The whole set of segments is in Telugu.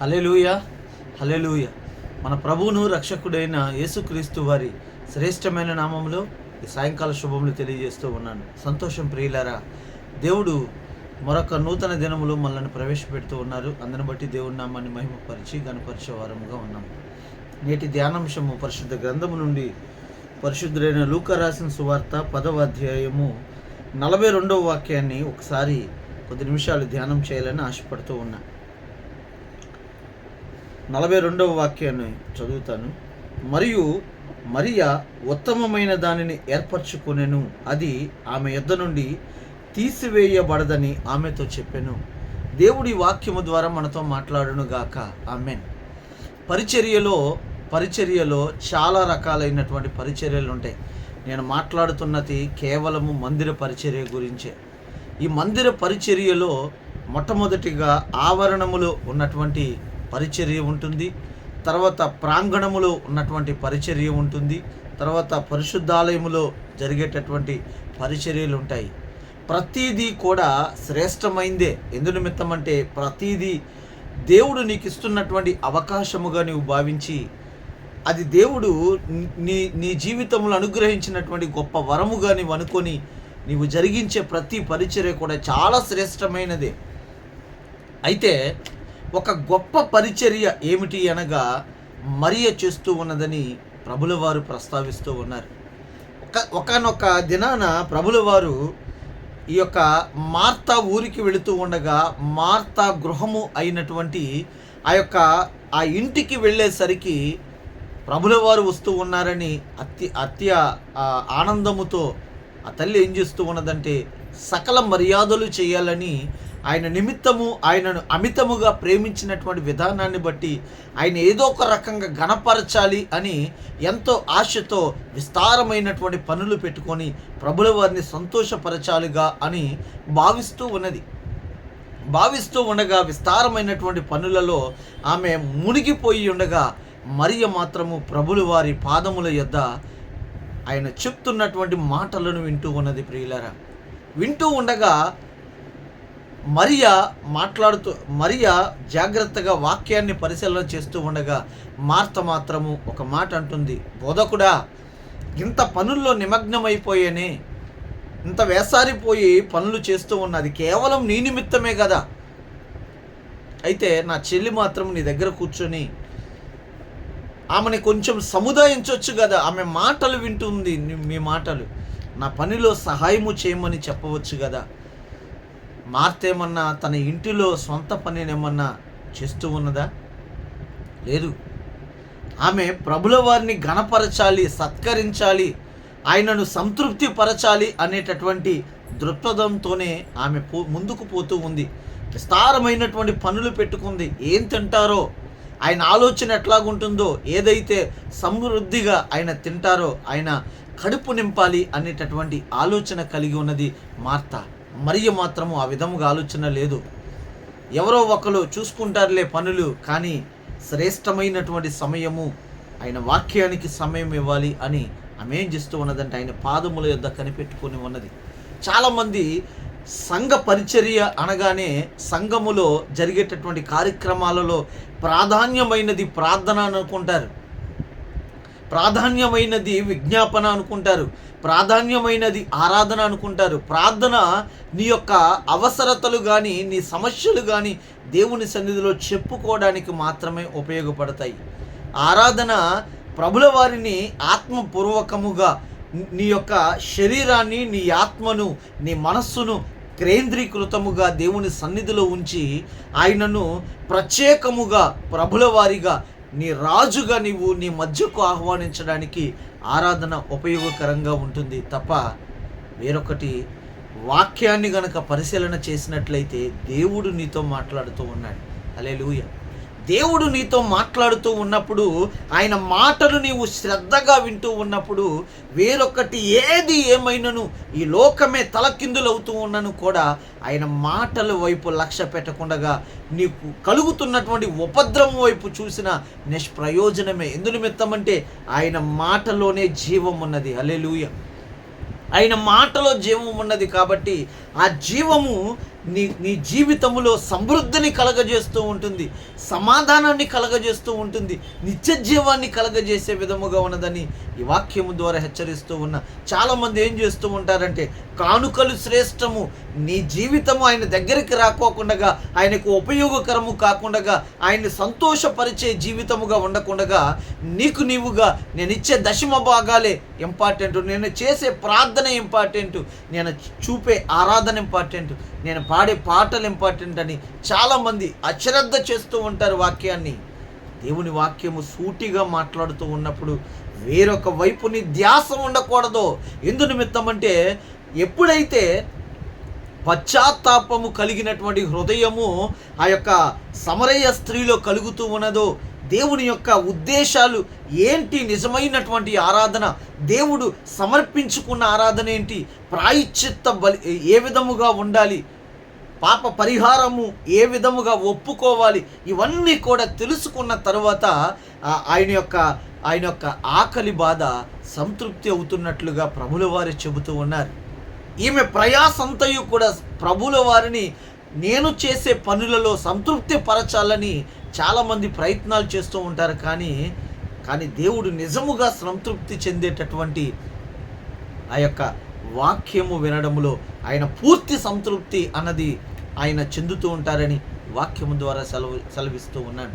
హలెలూయ హలెలూయ మన ప్రభువును రక్షకుడైన యేసుక్రీస్తు వారి శ్రేష్టమైన నామంలో ఈ సాయంకాల శుభములు తెలియజేస్తూ ఉన్నాను. సంతోషం ప్రియులారా దేవుడు మరొక నూతన దినములు మనల్ని ప్రవేశపెడుతూ ఉన్నారు. అందుని బట్టి దేవుడి నామాన్ని మహిమపరిచి గణపరిచే వారముగా ఉన్నాము నేటి ధ్యానాంశము పరిశుద్ధ గ్రంథము నుండి పరిశుద్ధుడైన లూక రాసిన సువార్త పదవ అధ్యాయము నలభై రెండవ వాక్యాన్ని ఒకసారి కొద్ది నిమిషాలు ధ్యానం చేయాలని ఆశపడుతూ ఉన్నాను నలభై రెండవ వాక్యాన్ని చదువుతాను. మరియు మరియా ఉత్తమమైన దానిని ఏర్పరచుకునేను. అది ఆమె యొద్ద నుండి తీసివేయబడదని ఆమెతో చెప్పాను. దేవుడి వాక్యము ద్వారా మనతో మాట్లాడును గాక. ఆమెన్. పరిచర్యలో పరిచర్యలో చాలా రకాలైనటువంటి పరిచర్యలు ఉంటాయి. నేను మాట్లాడుతున్నది కేవలము మందిర పరిచర్య గురించే. ఈ మందిర పరిచర్యలో మొట్టమొదటిగా ఆవరణములో ఉన్నటువంటి పరిచర్య ఉంటుంది. తర్వాత ప్రాంగణములో ఉన్నటువంటి పరిచర్య ఉంటుంది. తర్వాత పరిశుద్ధాలయములో జరిగేటటువంటి పరిచర్యలు ఉంటాయి. ప్రతీదీ కూడా శ్రేష్టమైందే. ఎందు నిమిత్తం అంటే ప్రతీదీ దేవుడు నీకు ఇస్తున్నటువంటి అవకాశముగా నీవు భావించి అది దేవుడు నీ నీ జీవితంలో అనుగ్రహించినటువంటి గొప్ప వరముగా నీవు అనుకొని నీవు జరిగించే ప్రతి పరిచర్య కూడా చాలా శ్రేష్టమైనదే. అయితే ఒక గొప్ప పరిచర్య ఏమిటి అనగా మరియ చేస్తూ ఉన్నదని ప్రభుల వారు ప్రస్తావిస్తూ ఉన్నారు. ఒక ఒకనొక దినాన ప్రభుల వారు ఈ యొక్క మార్తా ఊరికి వెళుతూ ఉండగా మార్తా గృహము అయినటువంటి ఆ యొక్క ఆ ఇంటికి వెళ్ళేసరికి ప్రభుల వారు వస్తూ ఉన్నారని అత్య అత్య ఆనందముతో ఆ తల్లి ఏం చేస్తూ ఉన్నదంటే సకల మర్యాదలు చేయాలని ఆయన నిమిత్తము ఆయనను అమితముగా ప్రేమించినటువంటి విధానాన్ని బట్టి ఆయన ఏదో ఒక రకంగా గణపరచాలి అని ఎంతో ఆశతో విస్తారమైనటువంటి పనులు పెట్టుకొని ప్రభుల వారిని సంతోషపరచాలిగా అని భావిస్తూ ఉన్నది. భావిస్తూ ఉండగా విస్తారమైనటువంటి పనులలో ఆమె మునిగిపోయి ఉండగా మరియ మాత్రము ప్రభులు వారి పాదముల యొద్ద ఆయన చెప్తున్నటువంటి మాటలను వింటూ ఉన్నది ప్రియులరా. వింటూ ఉండగా మరియా మాట్లాడుతూ మరియా జాగ్రత్తగా వాక్యాన్ని పరిశీలన చేస్తూ ఉండగా మార్త మాత్రము ఒక మాట అంటుంది బోధకుడా ఇంత పనుల్లో నిమగ్నమైపోయానే ఇంత వేసారిపోయి పనులు చేస్తూ ఉన్నది కేవలం నీ నిమిత్తమే కదా. అయితే నా చెల్లి మాత్రం నీ దగ్గర కూర్చొని ఆమెని కొంచెం సముదాయించవచ్చు కదా ఆమె మాటలు వింటుంది మీ మాటలు. నా పనిలో సహాయము చేయమని చెప్పవచ్చు కదా. మార్తేమన్నా తన ఇంటిలో సొంత పనినేమన్నా చేస్తూ ఉన్నదా? లేదు. ఆమె ప్రభుల వారిని గణపరచాలి సత్కరించాలి ఆయనను సంతృప్తి పరచాలి అనేటటువంటి దృక్పథంతోనే ఆమె పో ముందుకు పోతూ ఉంది. విస్తారమైనటువంటి పనులు పెట్టుకుంది. ఏం తింటారో? ఆయన ఆలోచన ఎట్లాగుంటుందో? ఏదైతే సమృద్ధిగా ఆయన తింటారో ఆయన కడుపు నింపాలి అనేటటువంటి ఆలోచన కలిగి ఉన్నది మార్త. మరియ మాత్రము ఆ విధముగా ఆలోచన లేదు. ఎవరో ఒకరు చూసుకుంటారులే పనులు కానీ శ్రేష్టమైనటువంటి సమయము ఆయన వాక్యానికి సమయం ఇవ్వాలి అని ఆమె ఏం చేస్తూ ఉన్నదంటే ఆయన పాదముల యొద్ద కనిపెట్టుకొని ఉన్నది. చాలామంది సంఘ పరిచర్య అనగానే సంఘములో జరిగేటటువంటి కార్యక్రమాలలో ప్రాధాన్యమైనది ప్రార్థన అనుకుంటారు. ప్రాధాన్యమైనది విజ్ఞాపన అనుకుంటారు. ప్రాధాన్యమైనది ఆరాధన అనుకుంటారు. ప్రార్థన నీ యొక్క అవసరతలు కానీ నీ సమస్యలు కానీ దేవుని సన్నిధిలో చెప్పుకోవడానికి మాత్రమే ఉపయోగపడతాయి. ఆరాధన ప్రభుల వారిని ఆత్మపూర్వకముగా నీ యొక్క శరీరాన్ని నీ ఆత్మను నీ మనస్సును కేంద్రీకృతముగా దేవుని సన్నిధిలో ఉంచి ఆయనను ప్రత్యేకముగా ప్రభుల వారిగా నీ రాజుగా నీవు నీ మధ్యకు ఆహ్వానించడానికి ఆరాధన ఉపయోగకరంగా ఉంటుంది తప్ప వేరొకటి వాక్యాన్ని గనక పరిశీలన చేసినట్లయితే దేవుడు నీతో మాట్లాడుతూ ఉన్నాడు. అలెలుయ దేవుడు నీతో మాట్లాడుతూ ఉన్నప్పుడు ఆయన మాటలు నీవు శ్రద్ధగా వింటూ ఉన్నప్పుడు వేరొకటి ఏది ఏమైనను ఈ లోకమే తలకిందులవుతూ ఉన్నను కూడా ఆయన మాటల వైపు లక్ష్య పెట్టకుండా నీకు కలుగుతున్నటువంటి ఉపద్రవం వైపు చూసిన నిష్ప్రయోజనమే. ఎందు నిమిత్తమంటే ఆయన మాటలోనే జీవం ఉన్నది. అలెలుయ ఆయన మాటలో జీవం ఉన్నది కాబట్టి ఆ జీవము నీ నీ జీవితంలో సమృద్ధిని కలగజేస్తూ ఉంటుంది సమాధానాన్ని కలగజేస్తూ ఉంటుంది నిత్య జీవాన్ని కలగజేసే విధముగా ఉన్నదని ఈ వాక్యము ద్వారా హెచ్చరిస్తూ ఉన్న చాలామంది ఏం చేస్తూ ఉంటారంటే కానుకలు శ్రేష్టము నీ జీవితము ఆయన దగ్గరికి రాకోకుండా ఆయనకు ఉపయోగకరము కాకుండా ఆయన్ని సంతోషపరిచే జీవితముగా ఉండకుండా నీకు నీవుగా నేను ఇచ్చే దశమ భాగాలే ఇంపార్టెంట్ నేను చేసే ప్రార్థన ఇంపార్టెంట్ నేను చూపే ఆరాధన ఇంపార్టెంట్ నేను పాడే పాటలు ఇంపార్టెంట్ అని చాలామంది అశ్రద్ధ చేస్తూ ఉంటారు వాక్యాన్ని. దేవుని వాక్యము సూటిగా మాట్లాడుతూ ఉన్నప్పుడు వేరొక వైపుని ధ్యాస ఉండకూడదు. ఎందు నిమిత్తం అంటే ఎప్పుడైతే పశ్చాత్తాపము కలిగినటువంటి హృదయము ఆ యొక్క సమరయ్య స్త్రీలో కలుగుతూ ఉన్నదో దేవుని యొక్క ఉద్దేశాలు ఏంటి నిజమైనటువంటి ఆరాధన దేవుడు సమర్పించుకున్న ఆరాధన ఏంటి ప్రాయశ్చిత్త బలి ఏ విధముగా ఉండాలి పాప పరిహారము ఏ విధముగా ఒప్పుకోవాలి ఇవన్నీ కూడా తెలుసుకున్న తర్వాత ఆయన యొక్క ఆయన యొక్క ఆకలి బాధ సంతృప్తి అవుతున్నట్లుగా ప్రభుల వారు చెబుతూ ఉన్నారు. ఈమె ప్రయాసంతయు కూడా ప్రభుల వారిని నేను చేసే పనులలో సంతృప్తి పరచాలని చాలామంది ప్రయత్నాలు చేస్తూ ఉంటారు. కానీ కానీ దేవుడు నిజముగా సంతృప్తి చెందేటటువంటి ఆ యొక్క వాక్యము వినడంలో ఆయన పూర్తి సంతృప్తి అన్నది ఆయన చెందుతూ ఉంటారని వాక్యము ద్వారా సెలవు సెలవిస్తూ ఉన్నాడు.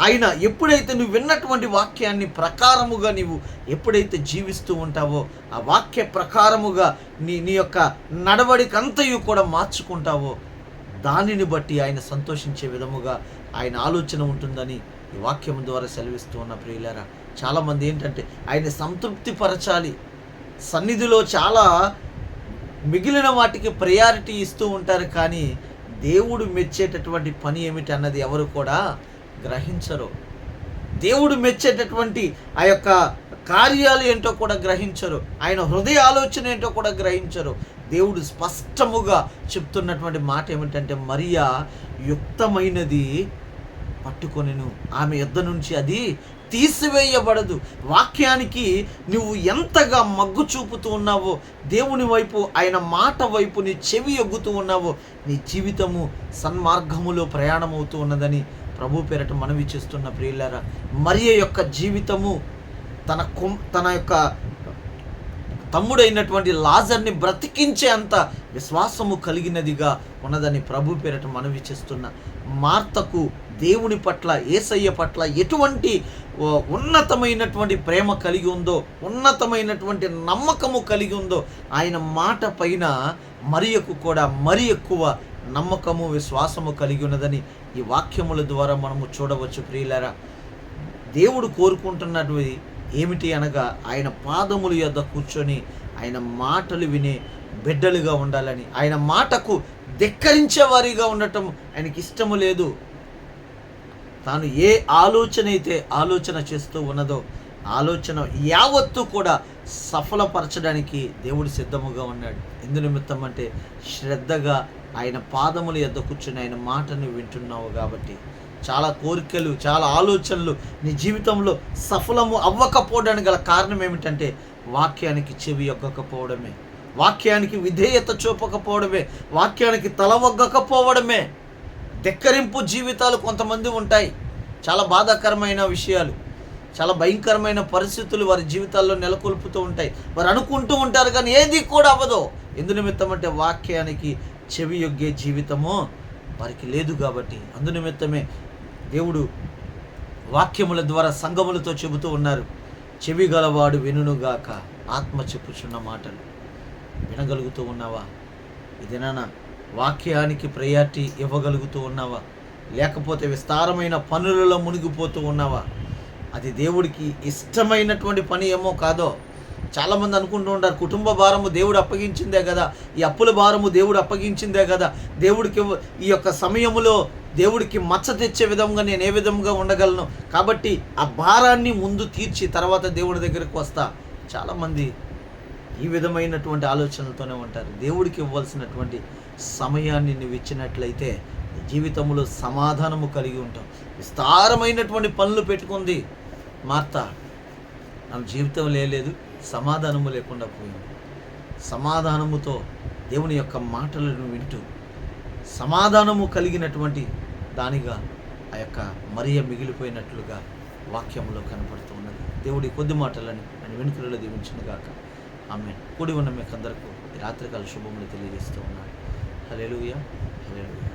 ఆయన ఎప్పుడైతే నువ్వు విన్నటువంటి వాక్యాన్ని ప్రకారముగా నీవు ఎప్పుడైతే జీవిస్తూ ఉంటావో ఆ వాక్య ప్రకారముగా నీ నీ యొక్క నడవడికంతయు కూడా మార్చుకుంటావో దానిని బట్టి ఆయన సంతోషించే విధముగా ఆయన ఆలోచన ఉంటుందని ఈ వాక్యం ద్వారా సెలవిస్తూ ఉన్న ప్రియులారా చాలామంది ఏంటంటే ఆయన సంతృప్తి పరచాలి సన్నిధిలో చాలా మిగిలిన వాటికి ప్రయారిటీ ఇస్తూ ఉంటారు కానీ దేవుడు మెచ్చేటటువంటి పని ఏమిటి అన్నది ఎవరు కూడా గ్రహించరు. దేవుడు మెచ్చేటటువంటి ఆ యొక్క కార్యాలు ఏంటో కూడా గ్రహించరు. ఆయన హృదయ ఆలోచన ఏంటో కూడా గ్రహించరు. దేవుడు స్పష్టముగా చెప్తున్నటువంటి మాట ఏమిటంటే మరియా యుక్తమైనది పట్టుకొనిను. ఆమె యుద్ధ నుంచి అది తీసివేయబడదు. వాక్యానికి నువ్వు ఎంతగా మగ్గు చూపుతూ ఉన్నావో దేవుని వైపు ఆయన మాట వైపు నీ చెవి ఎగ్గుతూ ఉన్నావో నీ జీవితము సన్మార్గములో ప్రయాణమవుతూ ఉన్నదని ప్రభు పేరట మనవి చేస్తున్న ప్రియులారా మరియ యొక్క జీవితము తన కుం తన యొక్క తమ్ముడైనటువంటి లాజర్ని బ్రతికించే అంత విశ్వాసము కలిగినదిగా ఉన్నదని ప్రభు పేరట మనవి చేస్తున్న మార్తకు దేవుని పట్ల ఏసయ్య పట్ల ఎటువంటి ఓ, ఉన్నతమైనటువంటి ప్రేమ కలిగి ఉందో ఉన్నతమైనటువంటి నమ్మకము కలిగి ఉందో ఆయన మాట పైన మరియకు కూడా మరి ఎక్కువ నమ్మకము విశ్వాసము కలిగి ఉన్నదని ఈ వాక్యముల ద్వారా మనము చూడవచ్చు ప్రియులరా. దేవుడు కోరుకుంటున్నటువంటి ఏమిటి అనగా ఆయన పాదముల యొద్ద కూర్చొని ఆయన మాటలు వినే బిడ్డలుగా ఉండాలని. ఆయన మాటకు ధిక్కరించే వారిగా ఉండటం ఆయనకి ఇష్టము లేదు. తాను ఏ ఆలోచన అయితే ఆలోచన చేస్తూ ఉన్నదో ఆలోచన యావత్తు కూడా సఫలపరచడానికి దేవుడు సిద్ధముగా ఉన్నాడు. ఎందు నిమిత్తం అంటే శ్రద్ధగా ఆయన పాదముల యొద్ద కూర్చుని ఆయన మాటను వింటున్నావు కాబట్టి చాలా కోరికలు చాలా ఆలోచనలు నీ జీవితంలో సఫలము అవ్వకపోవడానికి గల కారణం ఏమిటంటే వాక్యానికి చెవి ఎగ్గకపోవడమే వాక్యానికి విధేయత చూపకపోవడమే. వాక్యానికి తల ఒగ్గకపోవడమే. ధిక్కరింపు జీవితాలు కొంతమంది ఉంటాయి. చాలా బాధాకరమైన విషయాలు. చాలా భయంకరమైన పరిస్థితులు వారి జీవితాల్లో నెలకొల్పుతూ ఉంటాయి. వారు అనుకుంటూ ఉంటారు కానీ ఏది కూడా అవ్వదు. ఎందు నిమిత్తం అంటే వాక్యానికి చెవి యొగ్గే జీవితము వారికి లేదు కాబట్టి అందు నిమిత్తమే దేవుడు వాక్యముల ద్వారా సంగములతో చెబుతూ ఉన్నారు. చెవి గలవాడు వినుగాక ఆత్మ చెప్పుచున్న మాటలు. వినగలుగుతూ ఉన్నావా? ఇదేనా వాక్యానికి ప్రయారిటీ ఇవ్వగలుగుతూ ఉన్నావా? లేకపోతే విస్తారమైన పనులలో మునిగిపోతూ ఉన్నావా? అది దేవుడికి ఇష్టమైనటువంటి పని ఏమో కాదో చాలామంది అనుకుంటూ ఉంటారు కుటుంబ భారము దేవుడు అప్పగించిందే కదా ఈ అప్పుల భారము దేవుడు అప్పగించిందే కదా దేవుడికి ఈ యొక్క సమయములో దేవుడికి మచ్చ తెచ్చే విధంగా నేను ఏ విధంగా ఉండగలను? కాబట్టి ఆ భారాన్ని ముందు తీర్చి తర్వాత దేవుడి దగ్గరికి వస్తా. చాలామంది ఈ విధమైనటువంటి ఆలోచనలతోనే ఉంటారు. దేవుడికి ఇవ్వాల్సినటువంటి సమయాన్ని నువ్వు ఇచ్చినట్లయితే జీవితంలో సమాధానము కలిగి ఉంటాం విస్తారమైనటువంటి పనులు పెట్టుకుంది మార్త. ఆమె జీవితం లేదు సమాధానము లేకుండా పోయింది. సమాధానముతో దేవుని యొక్క మాటలను వింటూ సమాధానము కలిగినటువంటి దానిగా ఆ యొక్క మరియ మిగిలిపోయినట్లుగా వాక్యంలో కనపడుతూ ఉన్నది. దేవుడి కొద్ది మాటలని ఆయన వెనుకలలో దీవించిన గాక ఆమె కూడి ఉన్న మీకు అందరికీ రాత్రికాల శుభములు తెలియజేస్తూ ఉన్నాడు Aleluya. Aleluya.